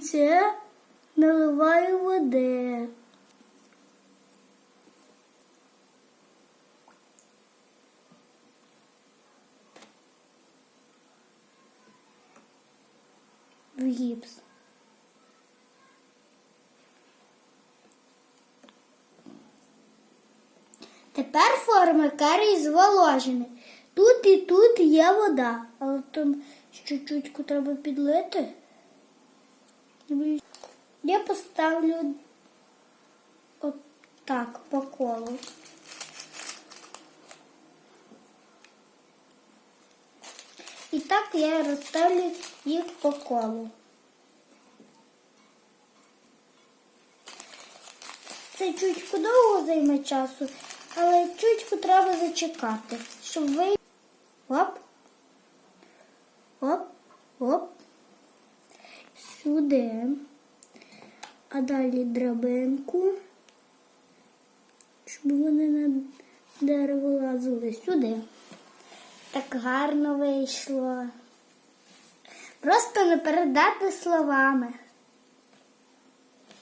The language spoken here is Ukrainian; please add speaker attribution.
Speaker 1: яйце, наливаю води. В гіпс. Тепер форми карі зволожені. Тут і тут є вода, але там чутку треба підлити. Я поставлю отак по колу. І так я розставлю їх по колу. Це чутку довго займе часу, але чутку треба зачекати, щоб ви. Оп, оп. Сюди. А далі драбинку, щоб вони на дерево лазили сюди. Так гарно вийшло. Просто не передати словами.